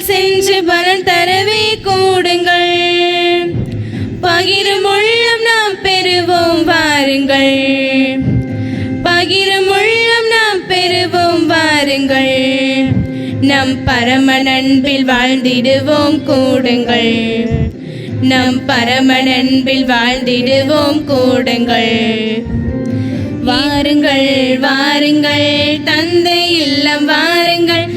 சென்று பலன் தரவே கூடுங்கள். பகிரும் உள்ளம் நாம் பெறுவோம் வாருங்கள். பகிரும் உள்ளம் நாம் பெறுவோம் வாருங்கள். நம் பரம நண்பில் வாழ்ந்திடுவோம் கூடுங்கள். நம் பரம நண்பில் வாழ்ந்திடுவோம் கூடுங்கள். வாருங்கள் வாருங்கள் தந்தை இல்லம் வாருங்கள்.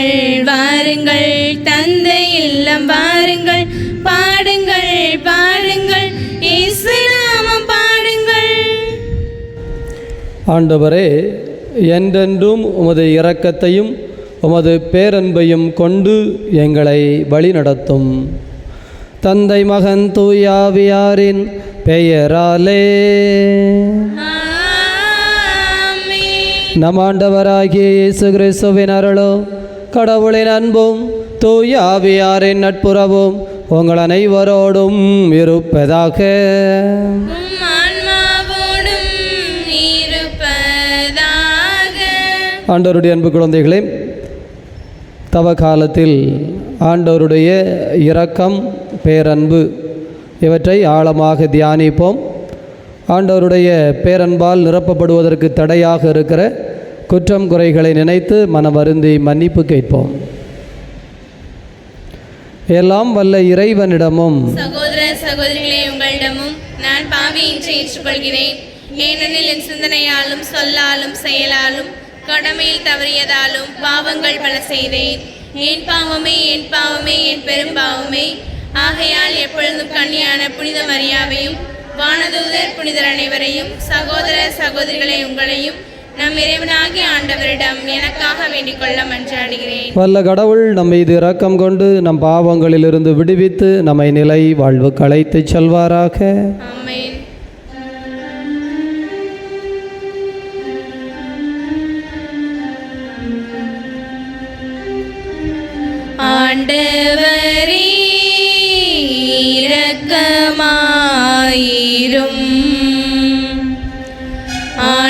வாருங்கள் வாருங்கள் தந்தை இல்லம் வாருங்கள் பாடுங்கள் பாடுங்கள் இயேசு நாமம் பாடுங்கள். ஆண்டவரே என்றென்றும் உமது இரக்கத்தையும் உமது பேரன்பையும் கொண்டு எங்களை வழிநடத்தும். தந்தை மகன் தூயாவியாரின் பெயராலே. நம் ஆண்டவராகிய இயேசு கிறிஸ்துவின் அருளோ. கடவுளின் அன்பும் தூயாவியாரின் நட்புறவும் உங்கள் அனைவரோடும் இருப்பதாக. ஆண்டவருடைய அன்பு குழந்தைகளே தவ காலத்தில் ஆண்டவருடைய இரக்கம் பேரன்பு இவற்றை ஆழமாக தியானிப்போம். ஆண்டவருடைய பேரன்பால் நிரப்பப்படுவதற்கு தடையாக இருக்கிற குற்றம் குறைகளை நினைத்து மன வருந்தி மன்னிப்பு கேட்போம். எல்லாம் வல்ல இறைவனிடமும் சகோதர சகோதரிகளே உங்களிடமும் நான் பாவி என்று ஏற்றுக்கொள்கிறேன். ஏனெனில் என் சிந்தனையாலும் சொல்லாலும் செயலாலும் கடமையில் தவறியதாலும் பாவங்கள் பல செய்தேன். என் பாவமே என் பாவமே என் பெரும்பாவமே ஆகையால் எப்பொழுதும் கண்ணியான புனித மரியாவையும் வானதூதர் புனிதர் அனைவரையும் சகோதர சகோதரிகளை உங்களையும் நம் இறைவனாகிய ஆண்டவரிடம் எனக்காக வேண்டிக் கொள்ள மன்றாடுகிறேன் வல்ல கடவுள் நம் மீது இரக்கம் கொண்டு நம் பாவங்களிலிருந்து விடுவித்து நம்மை நிலை வாழ்வுக்கு அழைத்துச் செல்வாராக. ஆமென். ஆண்டவரே இரக்கமாயிரும்.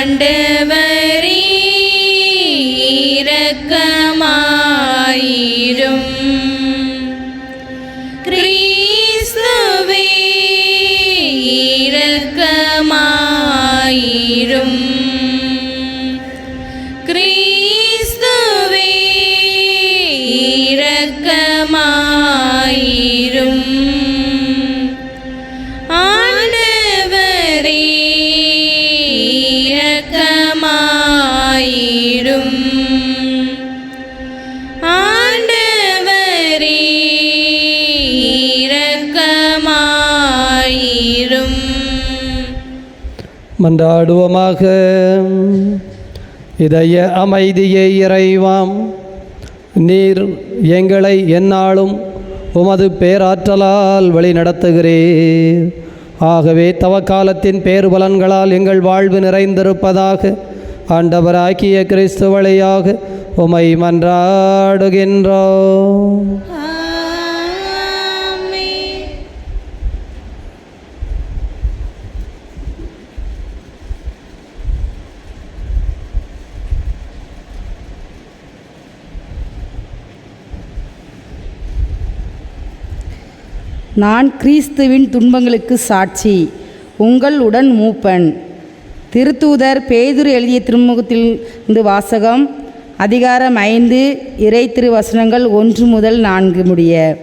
ஆண்டவரே மன்றாடுவோமாக. இதய அமைதியை இறைவாம். நீர் எங்களை எந்நாளும் உமது பேராற்றலால் வழி நடத்துகிறீர் ஆகவே தவக்காலத்தின் பேருபலன்களால் எங்கள் வாழ்வு நிறைந்திருப்பதாக ஆண்டவராக்கிய கிறிஸ்து வழியாக உமை மன்றாடுகின்றோம். நான் கிறிஸ்துவின் துன்பங்களுக்கு சாட்சி உங்கள் உடன் மூப்பன். திருத்தூதர் பேதுரு எழுதிய திருமுகத்தில் இருந்து வாசகம் அதிகாரம் ஐந்து இறை திருவசனங்கள் ஒன்று முதல் நான்கு முடிய.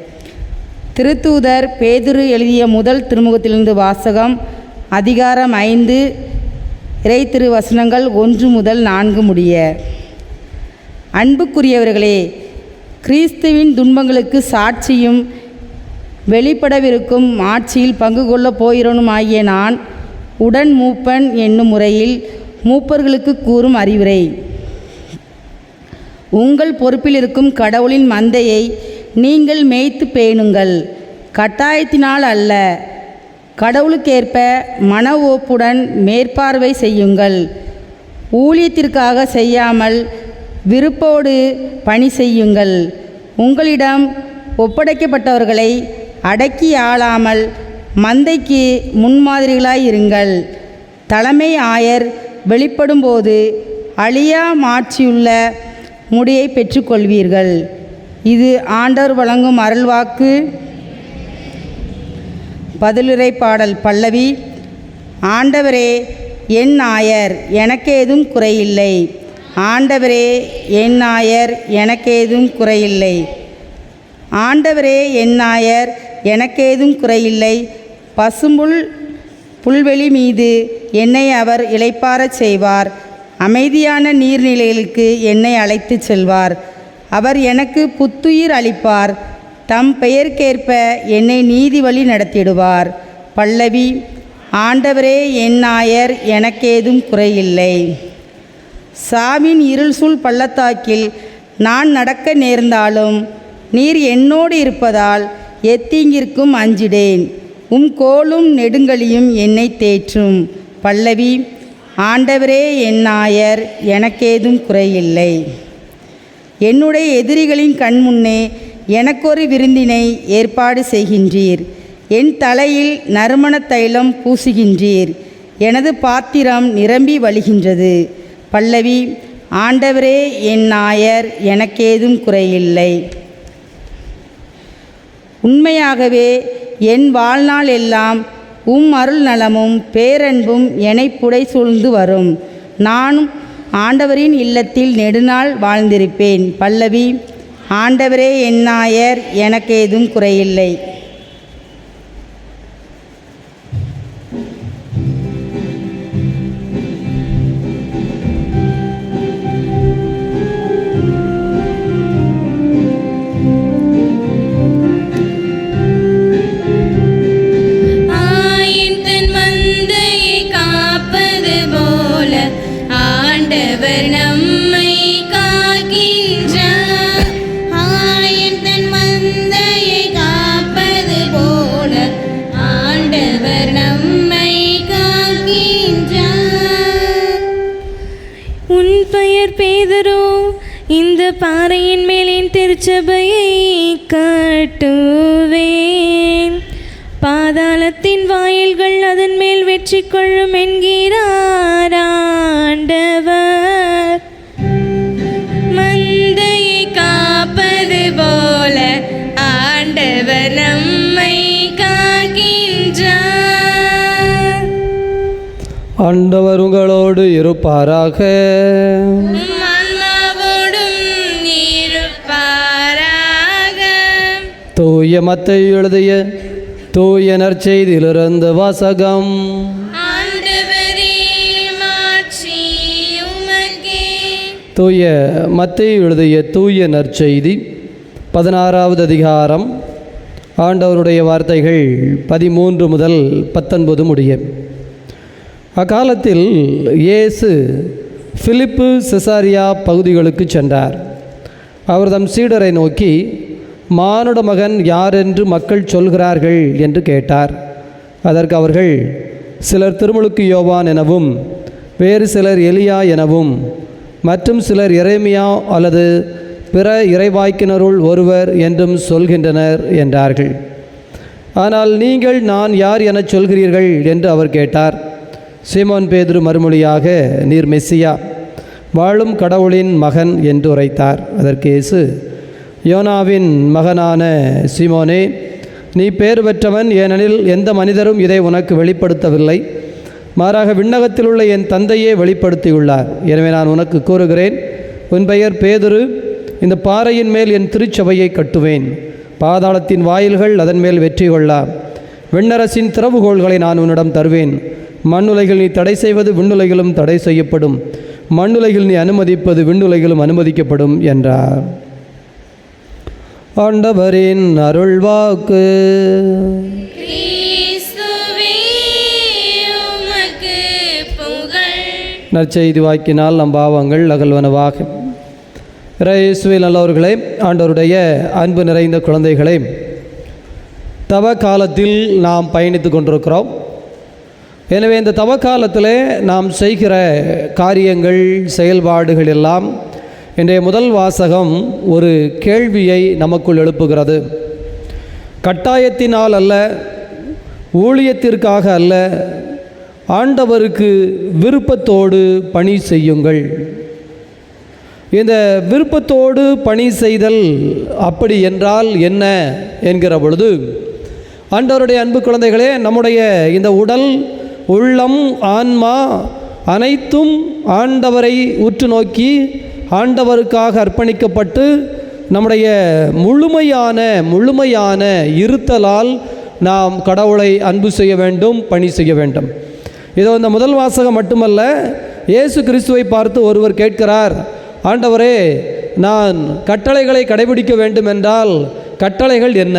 திருத்தூதர் பேதுரு எழுதிய முதல் திருமுகத்திலிருந்து வாசகம் அதிகாரம் ஐந்து இறை திருவசனங்கள் ஒன்று முதல் நான்கு முடிய. அன்புக்குரியவர்களே கிறிஸ்துவின் துன்பங்களுக்கு சாட்சியும் வெளிப்படவிருக்கும் ஆட்சியில் பங்கு கொள்ளப் போகிறவனுமாகிய நான் உடன் மூப்பன் என்னும் முறையில் மூப்பர்களுக்கு கூறும் அறிவுரை. உங்கள் பொறுப்பில் இருக்கும் கடவுளின் மந்தையை நீங்கள் மேய்த்து பேணுங்கள். கட்டாயத்தினால் அல்ல கடவுளுக்கேற்ப மன ஓப்புடன் மேற்பார்வை செய்யுங்கள். ஊழியத்திற்காக செய்யாமல் விருப்போடு பணி செய்யுங்கள். உங்களிடம் ஒப்படைக்கப்பட்டவர்களை அடக்கி ஆளாமல் மந்தைக்கு முன்மாதிரிகளாய் இருங்கள். தலைமை ஆயர் வெளிப்படும்போது அழியா மாட்சியுள்ள முடியை பெற்றுக்கொள்வீர்கள். இது ஆண்டவர் வழங்கும் அருள்வாக்கு. பதிலுரை பாடல் பல்லவி ஆண்டவரே என் நாயர் எனக்கேதும் குறையில்லை. ஆண்டவரே என் நாயர் எனக்கேதும் குறையில்லை. ஆண்டவரே என் நாயர் எனக்கேதும் குறையில்லை. பசும்புல் புல்வெளி மீது என்னை அவர் இளைப்பாரச் செய்வார். அமைதியான நீர்நிலைகளுக்கு என்னை அழைத்துச் செல்வார். அவர் எனக்கு புத்துயிர் அளிப்பார். தம் பெயர்க்கேற்ப என்னை நீதி வழி நடத்திடுவார். பல்லவி ஆண்டவரே என் நாயர் எனக்கேதும் குறையில்லை. சாவின் இருள் சூழ் பள்ளத்தாக்கில் நான் நடக்க நேர்ந்தாலும் நீர் என்னோடு இருப்பதால் எத்தீங்கிற்கும் அஞ்சிடேன். உம் கோலும் நெடுங்கலியும் என்னை தேற்றும். பல்லவி ஆண்டவரே என் நாயர் எனக்கேதும் குறையில்லை. என்னுடைய எதிரிகளின் கண்முன்னே எனக்கொரு விருந்தினை ஏற்பாடு செய்கின்றீர். என் தலையில் நறுமண தைலம் பூசுகின்றீர். எனது பாத்திரம் நிரம்பி வழிகின்றது. பல்லவி ஆண்டவரே என் நாயர் எனக்கேதும் குறையில்லை. உண்மையாகவே என் வாழ்நாள் எல்லாம் உம் அருள் நலமும் பேரன்பும் எனைப்புடை புடை சூழ்ந்து வரும். நானும் ஆண்டவரின் இல்லத்தில் நெடுநாள் வாழ்ந்திருப்பேன். பல்லவி ஆண்டவரே என் நாயர் எனக்கு ஏதும் குறையில்லை. ஆண்டவர் உங்களோடு இருப்பாராக. தூய மத்தை எழுதிய தூய நற்செய்தியிலிருந்து வாசகம். தூய மத்தை எழுதிய தூய நற்செய்தி பதினாறாவது அதிகாரம். ஆண்டவருடைய வார்த்தைகள் பதிமூன்று முதல் பத்தொன்பது முடிய. அக்காலத்தில் இயேசு பிலிப்பு செசாரியா பகுதிகளுக்கு சென்றார். அவர் தம் சீடரை நோக்கி மானுட மகன் யார் என்று மக்கள் சொல்கிறார்கள்? என்று கேட்டார். அதற்கு அவர்கள் சிலர் திருமுழுக்கு யோவான் எனவும் வேறு சிலர் எலியா எனவும் மற்றும் சிலர் இறைமையா அல்லது பிற இறைவாய்க்கினருள் ஒருவர் என்றும் சொல்கின்றனர் என்றார்கள். ஆனால் நீங்கள் நான் யார் எனச் சொல்கிறீர்கள்? என்று அவர் கேட்டார். சீமோன் பேதுரு மறுமொழியாக நீர் மெஸ்ஸியா வாழும் கடவுளின் மகன் என்று உரைத்தார். அதற்கு இயேசு யோனாவின் மகனான சீமோனே நீ பேர் பெற்றவன் ஏனெனில் எந்த மனிதரும் இதை உனக்கு வெளிப்படுத்தவில்லை. மாறாக விண்ணகத்தில் உள்ள என் தந்தையே வெளிப்படுத்தியுள்ளார். எனவே நான் உனக்கு கூறுகிறேன் உன் பெயர் பேதுரு இந்த பாறையின் மேல் என் திருச்சபையை கட்டுவேன். பாதாளத்தின் வாயில்கள் அதன் மேல் வெற்றி கொள்ளா விண்ணரசின் திறவுகோள்களை நான் உன்னிடம் தருவேன். மண்ணுலைகள் நீ தடை செய்வது விண்ணுலைகளும் தடை செய்யப்படும். மண்ணுலைகள் நீ அனுமதிப்பது விண்ணுலைகளும் அனுமதிக்கப்படும் என்றார். ஆண்டவரின் அருள்வாக்கு. நற்செய்தி வாக்கினால் நம் பாவங்கள் அகல்வனவாக. இயேசுவில் நல்லவர்களே ஆண்டவருடைய அன்பு நிறைந்த குழந்தைகளே தவ காலத்தில் நாம் பயணித்து கொண்டிருக்கிறோம். எனவே இந்த தவ நாம் செய்கிற காரியங்கள் செயல்பாடுகள் எல்லாம் இன்றைய முதல் வாசகம் ஒரு கேள்வியை நமக்குள் எழுப்புகிறது. கட்டாயத்தினால் அல்ல ஊழியத்திற்காக அல்ல ஆண்டவருக்கு விருப்பத்தோடு பணி செய்யுங்கள். இந்த விருப்பத்தோடு பணி செய்தல் அப்படி என்றால் என்ன என்கிற பொழுது ஆண்டவருடைய அன்பு குழந்தைகளே நம்முடைய இந்த உடல் உள்ளம் ஆன்மா அனைத்தும் ஆண்டவரை உற்று நோக்கி ஆண்டவருக்காக அர்ப்பணிக்கப்பட்டு நம்முடைய முழுமையான முழுமையான இருத்தலால் நாம் கடவுளை அன்பு செய்ய வேண்டும் பணி செய்ய வேண்டும். இதோ இந்த முதல் வாசகம் மட்டுமல்ல இயேசு கிறிஸ்துவை பார்த்து ஒருவர் கேட்கிறார் ஆண்டவரே நான் கட்டளைகளை கடைபிடிக்க வேண்டும் என்றால் கட்டளைகள் என்ன?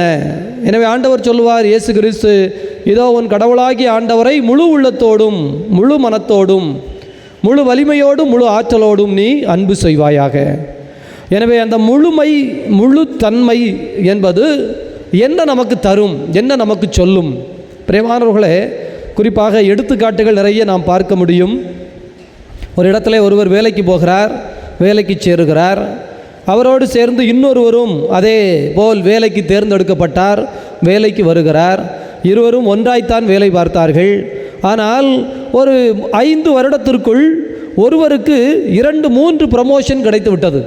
எனவே ஆண்டவர் சொல்லுவார் இயேசு கிறிஸ்து இதோ உன் கடவுளாகிய ஆண்டவரை முழு உள்ளத்தோடும் முழு மனத்தோடும் முழு வலிமையோடும் முழு ஆற்றலோடும் நீ அன்பு செய்வாயாக. எனவே அந்த முழுமை முழு தன்மை என்பது என்ன நமக்கு தரும் என்ன நமக்கு சொல்லும்? பிரியமானவர்களே குறிப்பாக எடுத்துக்காட்டுகள் நிறைய நாம் பார்க்க முடியும். ஒரு இடத்துல ஒருவர் வேலைக்கு போகிறார் வேலைக்கு சேருகிறார். அவரோடு சேர்ந்து இன்னொருவரும் அதே போல் வேலைக்கு தேர்ந்தெடுக்கப்பட்டார் வேலைக்கு வருகிறார். இருவரும் ஒன்றாய்த்தான் வேலை பார்த்தார்கள். ஆனால் ஒரு ஐந்து வருடத்திற்குள் ஒருவருக்கு இரண்டு மூன்று ப்ரமோஷன் கிடைத்து விட்டது.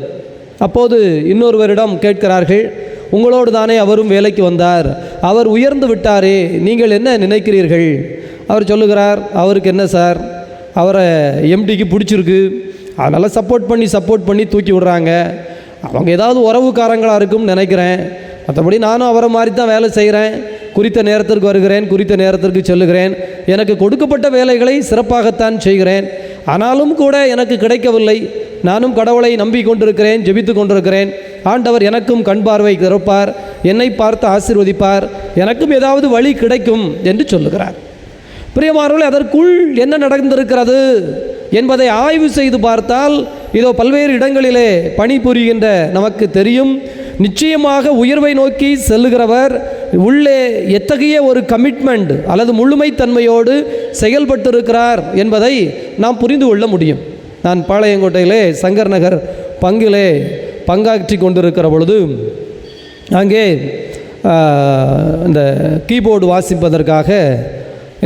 அப்போது இன்னொருவரிடம் கேட்கிறார்கள் உங்களோடு தானே அவரும் வேலைக்கு வந்தார். அவர் உயர்ந்து விட்டாரே நீங்கள் என்ன நினைக்கிறீர்கள்? அவர் சொல்லுகிறார் அவருக்கு என்ன சார்? அவரை எம்டிக்கு பிடிச்சிருக்கு. அதனால் சப்போர்ட் பண்ணி சப்போர்ட் பண்ணி தூக்கி விடுறாங்க. அவங்க ஏதாவது உறவுக்காரங்களாக இருக்கும்னு நினைக்கிறேன். மற்றபடி நானும் அவரை மாதிரி தான் வேலை செய்கிறேன் குறித்த நேரத்திற்கு வருகிறேன் குறித்த நேரத்திற்கு செல்லுகிறேன். எனக்கு கொடுக்கப்பட்ட வேலைகளை சிறப்பாகத்தான் செய்கிறேன். ஆனாலும் கூட எனக்கு கிடைக்கவில்லை. நானும் கடவுளை நம்பி கொண்டிருக்கிறேன் ஜெபித்து கொண்டிருக்கிறேன். ஆண்டவர் எனக்கும் கண் பார்வை திறப்பார் என்னை பார்த்து ஆசிர்வதிப்பார். எனக்கும் ஏதாவது வழி கிடைக்கும் என்று சொல்லுகிறார். பிரியமானவர்கள் அதற்குள் என்ன நடந்திருக்கிறது என்பதை ஆய்வு செய்து பார்த்தால் இதோ பல்வேறு இடங்களிலே பணிபுரிகின்ற நமக்கு தெரியும். நிச்சயமாக உயர்வை நோக்கி செல்லுகிறவர் உள்ளே எத்தகைய ஒரு கமிட்மெண்ட் அல்லது முழுமைத்தன்மையோடு செயல்பட்டிருக்கிறார் என்பதை நாம் புரிந்து கொள்ள முடியும். நான் பாளையங்கோட்டையிலே சங்கர் நகர் பங்கிலே பங்காற்றி கொண்டிருக்கிற பொழுது அங்கே இந்த கீபோர்டு வாசிப்பதற்காக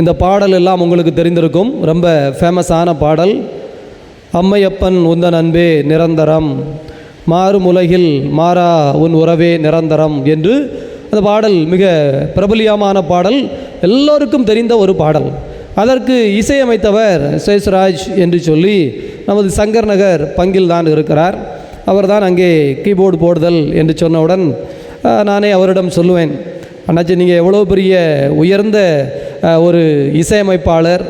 இந்த பாடல் எல்லாம் உங்களுக்கு தெரிந்திருக்கும். ரொம்ப ஃபேமஸான பாடல். அம்மையப்பன் உந்தன் அன்பே நிரந்தரம். மாறும் உலகில் மாறா உன் உறவே நிரந்தரம் என்று அந்த பாடல் மிக பிரபலியமான பாடல் எல்லோருக்கும் தெரிந்த ஒரு பாடல். அதற்கு இசையமைத்தவர் சேஷ்ராஜ் என்று சொல்லி நமது சங்கர் நகர் பங்கில் தான் இருக்கிறார். அவர்தான் அங்கே கீபோர்டு போடுதல் என்று சொன்னவுடன் நானே அவரிடம் சொல்லுவேன். அண்ணாச்சி நீங்கள் எவ்வளோ பெரிய உயர்ந்த ஒரு இசையமைப்பாளர்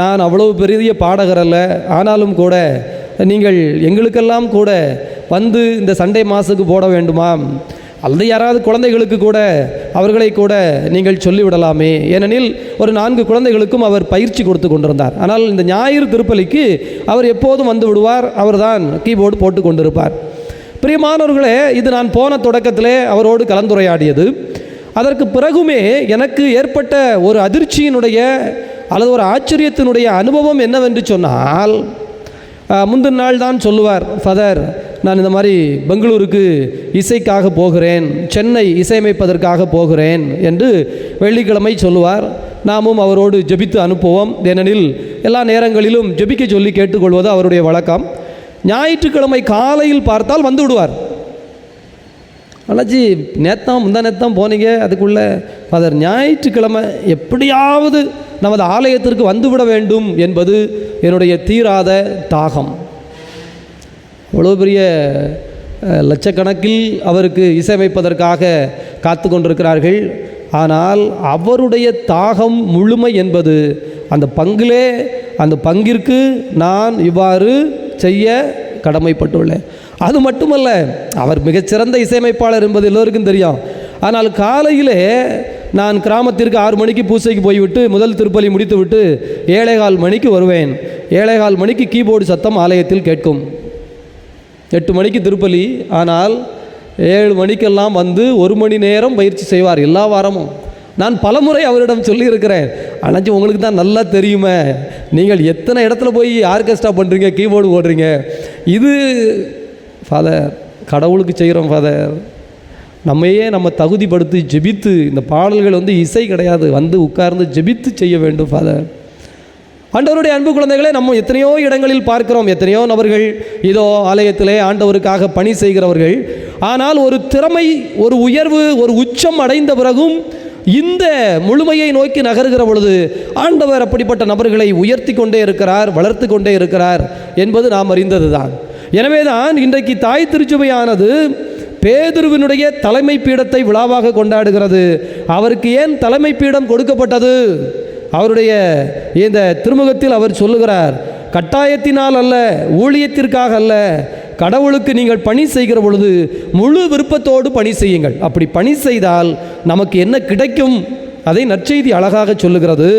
நான் அவ்வளவு பெரிய பாடகர் அல்ல. ஆனாலும் கூட நீங்கள் எங்களுக்கெல்லாம் கூட வந்து இந்த சண்டே மாசுக்கு போட வேண்டுமாம். அல்லது யாராவது குழந்தைகளுக்கு கூட அவர்களை கூட நீங்கள் சொல்லிவிடலாமே. ஏனெனில் ஒரு நான்கு குழந்தைகளுக்கும் அவர் பயிற்சி கொடுத்து கொண்டிருந்தார். ஆனால் இந்த ஞாயிறு திருப்பலிக்கு அவர் எப்போதும் வந்து விடுவார். அவர்தான் கீபோர்டு போட்டு கொண்டிருப்பார். பிரியமானவர்களே இது நான் போன தொடக்கத்திலே அவரோடு கலந்துரையாடியது. அதற்கு பிறகுமே எனக்கு ஏற்பட்ட ஒரு அதிர்ச்சியினுடைய அல்லது ஒரு ஆச்சரியத்தினுடைய அனுபவம் என்னவென்று சொன்னால் முந்தின நாள் தான் சொல்லுவார் ஃபதர் நான் இந்த மாதிரி பெங்களூருக்கு இசைக்காக போகிறேன் சென்னை இசையமைப்பதற்காக போகிறேன் என்று வெள்ளிக்கிழமை சொல்லுவார். நாமும் அவரோடு ஜெபித்து அனுப்புவோம். ஏனெனில் எல்லா நேரங்களிலும் ஜபிக்க சொல்லி கேட்டுக்கொள்வது அவருடைய வழக்கம். ஞாயிற்றுக்கிழமை காலையில் பார்த்தால் வந்து விடுவார். அண்ணாச்சி நேத்தம் முந்தா நேத்தம் போனீங்க அதுக்குள்ளே ஃபாதர் ஞாயிற்றுக்கிழமை எப்படியாவது நமது ஆலயத்திற்கு வந்துவிட வேண்டும் என்பது என்னுடைய தீராத தாகம். அவ்வளோ பெரிய லட்சக்கணக்கில் அவருக்கு இசையமைப்பதற்காக காத்து கொண்டிருக்கிறார்கள். ஆனால் அவருடைய தாகம் முழுமை என்பது அந்த பங்கிலே அந்த பங்கிற்கு நான் இவ்வாறு செய்ய கடமைப்பட்டுள்ளேன். அது மட்டுமல்ல அவர் மிகச்சிறந்த இசையமைப்பாளர் என்பது எல்லோருக்கும் தெரியும். ஆனால் காலையிலே நான் கிராமத்திற்கு ஆறு மணிக்கு பூசைக்கு போய்விட்டு முதல் திருப்பலி முடித்துவிட்டு ஏழேகால் மணிக்கு வருவேன். ஏழேகால் மணிக்கு கீபோர்டு சத்தம் ஆலயத்தில் கேட்கும். எட்டு மணிக்கு திருப்பலி ஆனால் ஏழு மணிக்கெல்லாம் வந்து ஒரு மணி நேரம் பயிற்சி செய்வார் எல்லா வாரமும். நான் பலமுறை அவரிடம் சொல்லியிருக்கிறேன் அண்ணாச்சி உங்களுக்கு தான் நல்லா தெரியுமே நீங்கள் எத்தனை இடத்துல போய் ஆர்கெஸ்ட்ரா பண்ணுறீங்க கீபோர்டு ஓடுறீங்க? இது ஃபாதர் கடவுளுக்கு செய்கிறோம் ஃபாதர் நம்மையே நம்ம தகுதிப்படுத்தி ஜெபித்து இந்த பாடல்கள் வந்து இசை கிடையாது. வந்து உட்கார்ந்து ஜெபித்து செய்ய வேண்டும் ஃபாதர் ஆண்டவருடைய அன்பு குழந்தைகளை நம்ம எத்தனையோ இடங்களில் பார்க்கிறோம். எத்தனையோ நபர்கள் இதோ ஆலயத்திலே ஆண்டவருக்காக பணி செய்கிறவர்கள். ஆனால் ஒரு திறமை ஒரு உயர்வு ஒரு உச்சம் அடைந்த பிறகும் இந்த முழுமையை நோக்கி நகருகிற பொழுது ஆண்டவர் அப்படிப்பட்ட நபர்களை உயர்த்தி கொண்டே இருக்கிறார் வளர்த்து கொண்டே இருக்கிறார் என்பது நாம் அறிந்தது தான் எனவேதான் இன்றைக்கு தாய் திருச்சபையானது பேதுருவினுடைய தலைமை பீடத்தை விழாவாக கொண்டாடுகிறது. அவருக்கு ஏன் தலைமை பீடம் கொடுக்கப்பட்டது? அவருடைய இந்த திருமுகத்தில் அவர் சொல்லுகிறார் கட்டாயத்தினால் அல்ல ஊழியத்திற்காக அல்ல. கடவுளுக்கு நீங்கள் பணி செய்கிற பொழுது முழு விருப்பத்தோடு பணி செய்யுங்கள். அப்படி பணி செய்தால் நமக்கு என்ன கிடைக்கும்? அதை நற்செய்தி அழகாக சொல்லுகிறது.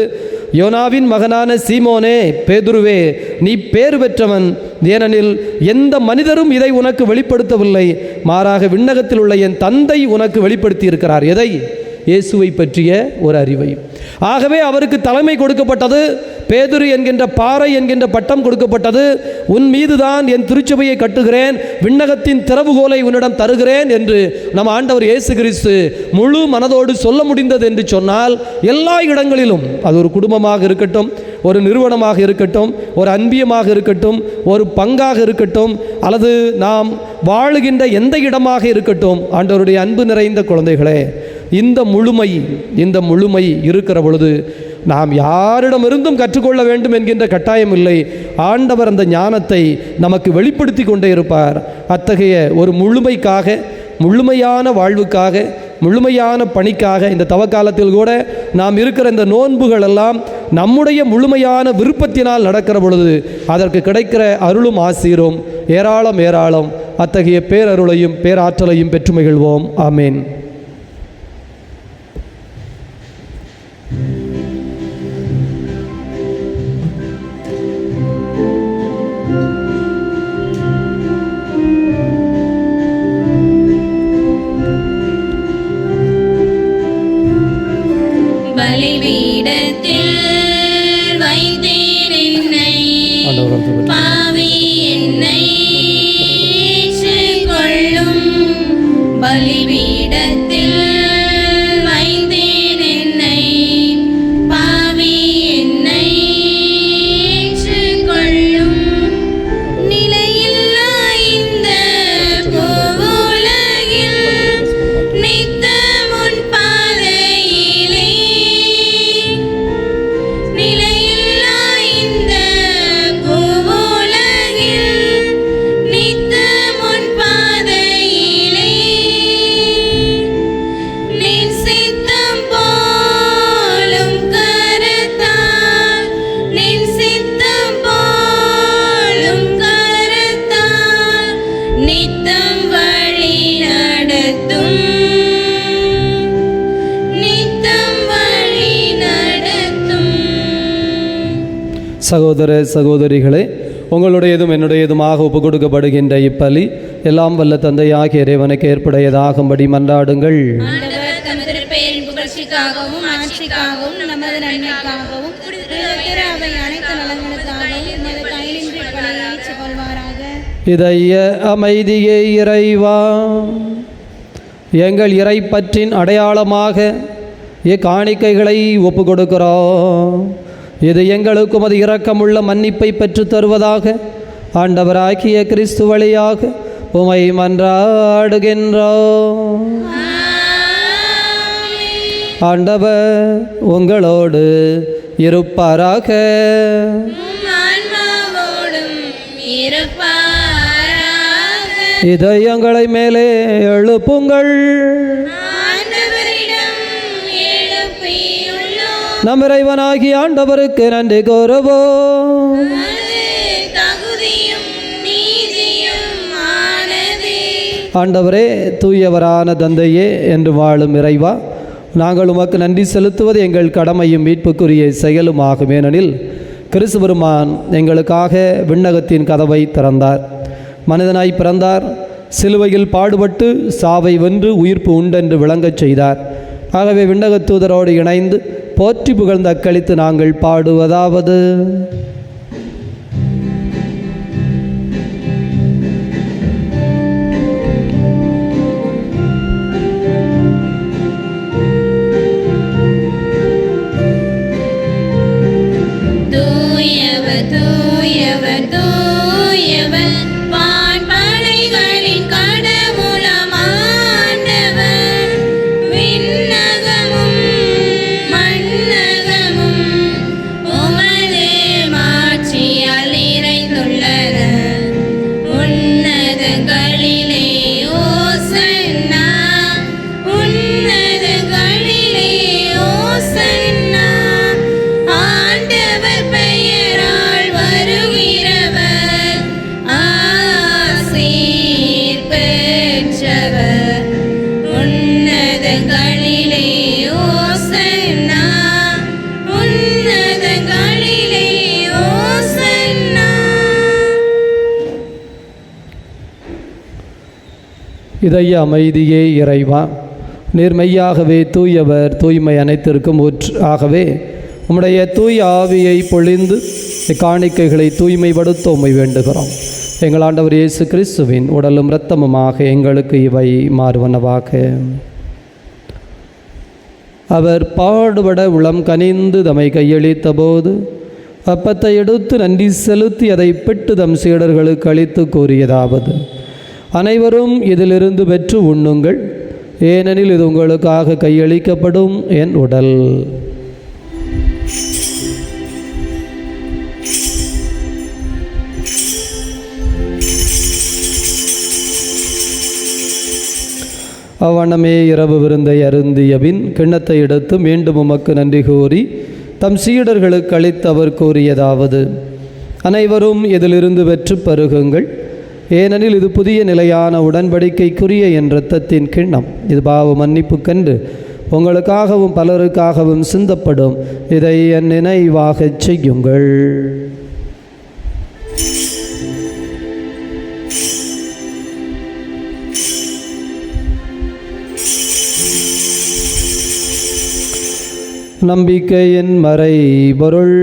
யோனாவின் மகனான சீமோனே பேதுருவே நீ பேறு பெற்றவன். ஏனெனில் எந்த மனிதரும் இதை உனக்கு வெளிப்படுத்தவில்லை. மாறாக விண்ணகத்தில் உள்ள என் தந்தை உனக்கு வெளிப்படுத்தி இருக்கிறார் எதை? இயேசுவை பற்றிய ஒரு அறிவை ஆகவே அவருக்கு தலைமை கொடுக்கப்பட்டது பேதுரு என்கின்ற பாறை என்கின்ற பட்டம் கொடுக்கப்பட்டது. உன் மீதுதான் என் திருச்சபையை கட்டுகிறேன். விண்ணகத்தின் திறவுகோலை உன்னிடம் தருகிறேன் என்று நம் ஆண்டவர் இயேசு கிறிஸ்து முழு மனதோடு சொல்ல முடிந்தது என்று சொன்னால் எல்லா இடங்களிலும் அது ஒரு குடும்பமாக இருக்கட்டும் ஒரு நிறுவனமாக இருக்கட்டும் ஒரு அன்பியமாக இருக்கட்டும் ஒரு பங்காக இருக்கட்டும் அல்லது நாம் வாழுகின்ற எந்த இடமாக இருக்கட்டும் ஆண்டவருடைய அன்பு நிறைந்த குழந்தைகளே இந்த முழுமை இந்த முழுமை இருக்கிற பொழுது நாம் யாரிடமிருந்தும் கற்றுக்கொள்ள வேண்டும் என்கின்ற கட்டாயம் இல்லை. ஆண்டவர் அந்த ஞானத்தை நமக்கு வெளிப்படுத்தி கொண்டே இருப்பார். அத்தகைய ஒரு முழுமைக்காக முழுமையான வாழ்வுக்காக முழுமையான பணிக்காக இந்த தவக்காலத்தில் கூட நாம் இருக்கிற இந்த நோன்புகள் எல்லாம் நம்முடைய முழுமையான விருப்பத்தினால் நடக்கிற பொழுது அதற்கு கிடைக்கிற அருளும் ஆசீரும். ஏராளம் ஏராளம். அத்தகைய பேரருளையும் பேராற்றலையும் பெற்று மகிழ்வோம். ஆமேன். பலிபீடத்தில் ஆண்டவர் பாவி என்னை கொள்ளும் பலிபீடத்தில் சகோதர சகோதரிகளே உங்களுடையதும் என்னுடையதுமாக ஒப்பு கொடுக்கப்படுகின்ற இப்பலி எல்லாம் வல்ல தந்தையாகிய இறைவனுக்கு ஏற்புடையதாகும்படி மன்றாடுங்கள். இதய அமைதியே இறைவா எங்கள் இறைப்பற்றின் அடையாளமாக இக்காணிக்கைகளை ஒப்பு கொடுக்கிறோம் இது எங்களுக்கு உமது இரக்கமுள்ள மன்னிப்பை பெற்றுத் தருவதாக ஆண்டவராகிய கிறிஸ்து வழியாக உமை மன்றாடுகின்றோம். ஆண்டவர் உங்களோடு இருப்பாராக. இதயங்களை மேலே எழுப்புங்கள். நம் இறைவனாகி ஆண்டவருக்கு நன்றி கூறுவோம். ஆண்டவரே தூயவரான தந்தையே என்று வாழும் இறைவா நாங்கள் உமக்கு நன்றி செலுத்துவது எங்கள் கடமையும் மீட்புக்குரிய செயலுமாகும் ஏனெனில் கிறிஸ்து பெருமான் எங்களுக்காக விண்ணகத்தின் கதவை திறந்தார். மனிதனாய் பிறந்தார். சிலுவையில் பாடுபட்டு சாவை வென்று உயிர்ப்பு உண்டென்று விளங்கச் செய்தார். ஆகவே விண்ணகத் தூதரோடு இணைந்து போற்றி புகழ்ந்து அக்களித்து நாங்கள் பாடுவதாவது. இதய அமைதியே இறைவா நேர்மையாகவே தூயவர் தூய்மை அனைத்திற்கும் ஒற்று ஆகவே உம்முடைய தூய் ஆவியை பொழிந்து காணிக்கைகளை தூய்மைப்படுத்த உண்மை வேண்டுகிறோம். எங்கள் ஆண்டவர் இயேசு கிறிஸ்துவின் உடலும் இரத்தமுமாக எங்களுக்கு இவை மாறுவனவாக. அவர் பாடுபட உளம் கனிந்து தம்மை கையளித்த போது அப்பத்தை எடுத்து நன்றி செலுத்தி அதை பெற்று தம் சீடர்களுக்கு அளித்து கூறியதாவது அனைவரும் இதிலிருந்து பெற்று உண்ணுங்கள். ஏனெனில் இது உங்களுக்காக கையளிக்கப்படும் என் உடல். அவ்வண்ணமே இரவு விருந்தை அருந்திய பின் கிண்ணத்தை எடுத்து மீண்டும் உமக்கு நன்றி கூறி தம் சீடர்களுக்கு அளித்து அவர் கூறியதாவது. அனைவரும் இதிலிருந்து வெற்று பருகுங்கள் ஏனெனில் இது புதிய நிலையான உடன்படிக்கைக்குரிய என் இரத்தத்தின் கிண்ணம். இது பாவ மன்னிப்புக்கென்று உங்களுக்காகவும் பலருக்காகவும் சிந்தப்படும். இதை என் நினைவாகச் செய்யுங்கள். நம்பிக்கையின் மறை பொருள்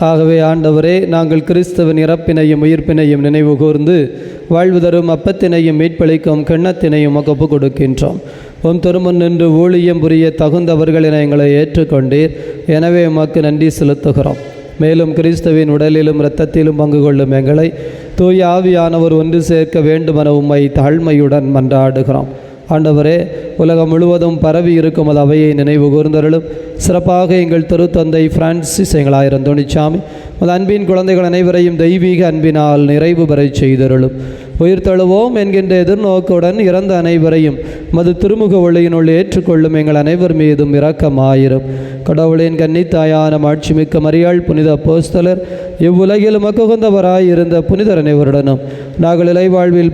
ஆகவே ஆண்டவரே நாங்கள் கிறிஸ்தவன் இறப்பினையும் உயிர்ப்பினையும் நினைவு கூர்ந்து வாழ்வு தரும் அப்பத்தினையும் மீட்பளிக்கும் கிண்ணத்தினையும் ஒப்பு கொடுக்கின்றோம். உம் திருமன் நின்று ஊழியம் புரிய தகுந்தவர்கள் எங்களை ஏற்றுக்கொண்டீர். எனவே உமக்கு நன்றி செலுத்துகிறோம். மேலும் கிறிஸ்துவின் உடலிலும் இரத்தத்திலும் பங்கு கொள்ளும் எங்களை தூய ஆவியானவர் ஒன்று சேர்க்க வேண்டுமென உம்மை தாழ்மையுடன் மன்றாடுகிறோம். ஆண்டவரே உலகம் முழுவதும் பரவி இருக்கும் அது அவையை நினைவு கூர்ந்தருளும். சிறப்பாக எங்கள் திருத்தந்தை பிரான்சிஸ் எங்களாயிரம் துணிச்சாமி உங்கள் அன்பின் குழந்தைகள் அனைவரையும் தெய்வீக அன்பினால் நிறைவு பெறச் செய்தருளும். உயிர் தழுவோம் என்கின்ற எதிர்நோக்குடன் இறந்த அனைவரையும் மது திருமுக ஒளியினுள் ஏற்றுக்கொள்ளும் எங்கள் அனைவர் மீதும் இரக்கமாயிரும். கடவுளின் கன்னித்தாயான மாட்சிமிக்க மரியாள் புனித போஸ்தலர் இவ்வுலகில் மக்குகந்தவராய் இருந்த புனிதர் அனைவருடனும் நாங்கள் இலைவாழ்வில்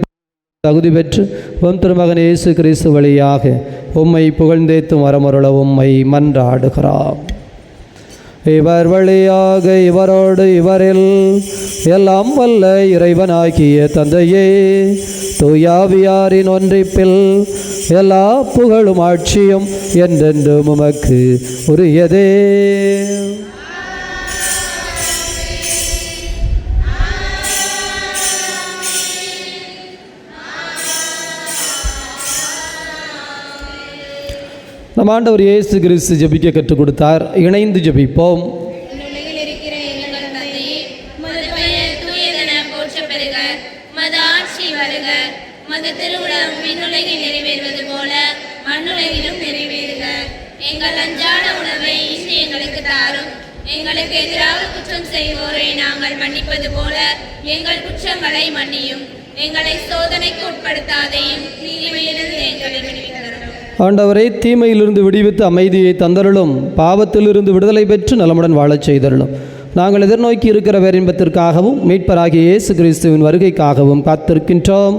தகுதி பெற்று உம் திருமகன் இயேசு கிறிஸ்து வழியாக உம்மை புகழ்ந்தேத்தும் வரமருள உம்மை மன்றாடுகிறார். இவர் வழியாக இவரோடு இவரில் எல்லாம் வல்ல இறைவனாகிய தந்தையே தூயாவியாரின் ஒன்றிப்பில் எல்லா புகழும் ஆட்சியும் என்றென்றும் உமக்கு உரியதே. நம் ஆண்டவர் இயேசு கிறிஸ்து ஜபிக்க கற்றுக் கொடுத்தார். இணைந்து ஜபிப்போம். இருக்கிற எங்கள் தூயதென மது ஆட்சி வருக மது நிறைவேறுவது போல நிறைவேறுக எங்கள் உணவை எங்களுக்கு தாரும். எங்களுக்கு எதிராக குற்றம் செய்வோரை நாங்கள் மன்னிப்பது போல எங்கள் குற்றங்களை மன்னியும். எங்களை சோதனைக்கு உட்படுத்தாதையும் நீ ஆண்டவரை தீமையிலிருந்து விடுவித்து அமைதியை தந்தருளும். பாவத்திலிருந்து விடுதலை பெற்று நலமுடன் வாழச் செய்தருளும். நாங்கள் எதிர்நோக்கி இருக்கிற வேரின்பத்திற்காகவும் மீட்பராகிய இயேசு கிறிஸ்துவின் வருகைக்காகவும் காத்திருக்கின்றோம்.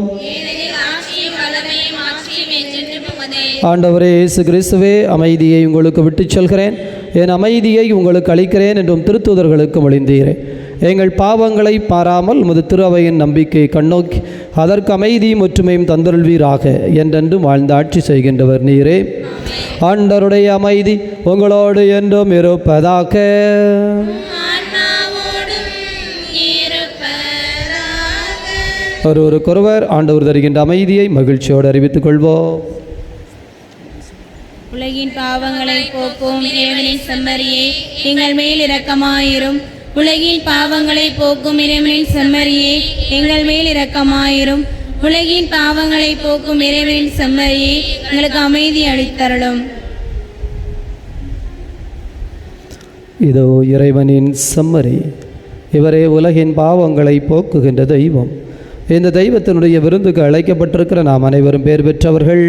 ஆண்டவரே இயேசு கிறிஸ்துவே அமைதியை உங்களுக்கு விட்டுச் செல்கிறேன். என் அமைதியை உங்களுக்கு அளிக்கிறேன் என்றும் திருத்தூதர்களுக்கு மொழிந்தீரேன் எங்கள் பாவங்களை பாராமல் உமது திருவையின் நம்பிக்கை கண்ணோக்கி அதற்கு அமைதியும் ஒற்றுமையும் தந்தருள்வீராக என்றென்றும் வாழ்ந்து ஆட்சி செய்கின்றவர் நீரே. ஆண்டருடைய அமைதி உங்களோடு என்றும் இருப்பதாக. ஒரு இருப்பதாக ஒருவருக்கொருவர் ஆண்டவர் தருகின்ற அமைதியை மகிழ்ச்சியோடு அறிவித்துக் கொள்வோம். உலகின் பாவங்களை போக்கும் இறைவனின் செம்மறியே நீங்கள் மேல் இரக்கமாயிரும். உலகின் பாவங்களை போக்கும் இறைவனின் செம்மறியே எங்கள் மேல் இரக்கமாயிரும். உலகின் பாவங்களை போக்கும் இறைவனின் செம்மறியே எங்களுக்கு அமைதி அளித்தரலும் இதோ இறைவனின் செம்மறி. இவரே உலகின் பாவங்களை போக்குகின்ற தெய்வம். இந்த தெய்வத்தினுடைய விருந்துக்கு அழைக்கப்பட்டிருக்கிற நாம் அனைவரும் பேர் பெற்றவர்கள்.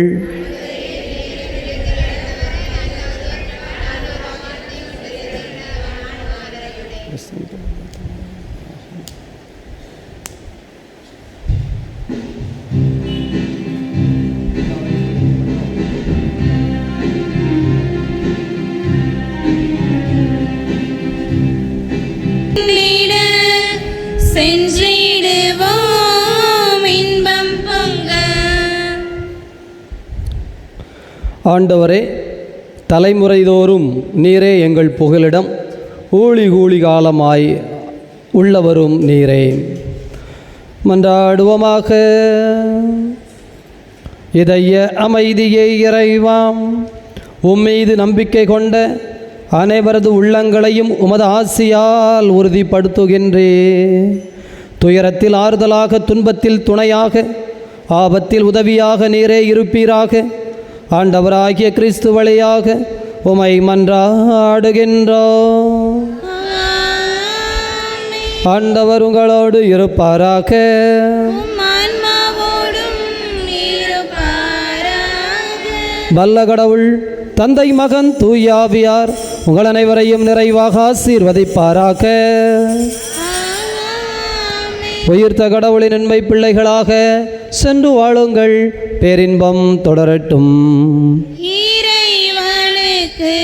ஆண்டவரே தலைமுறைதோறும் நீரே எங்கள் புகலிடம் ஊழி கூலி காலமாய் உள்ளவரும் நீரே. மன்றாடுவோமாக. இதய அமைதியை இறைவாம். உம்மீது நம்பிக்கை கொண்ட அனைவரது உள்ளங்களையும் உமது ஆசியால் உறுதிப்படுத்துகின்றே. துயரத்தில் ஆறுதலாக துன்பத்தில் துணையாக ஆபத்தில் உதவியாக நீரே இருப்பீராக. ஆண்டவராகிய கிறிஸ்து வழியாக உமை மன்றாடுகின்றோ. ஆண்டவர் உங்களோடு இருப்பாராக. வல்ல கடவுள் தந்தை மகன் தூயாவியார் உங்கள் அனைவரையும் நிறைவாக ஆசீர்வதிப்பாராக. உயிர்த்த கடவுளின் அன்பை பிள்ளைகளாக சென்று வாழுங்கள் பேரின்பம் தொடரட்டும். இறைவனுக்கு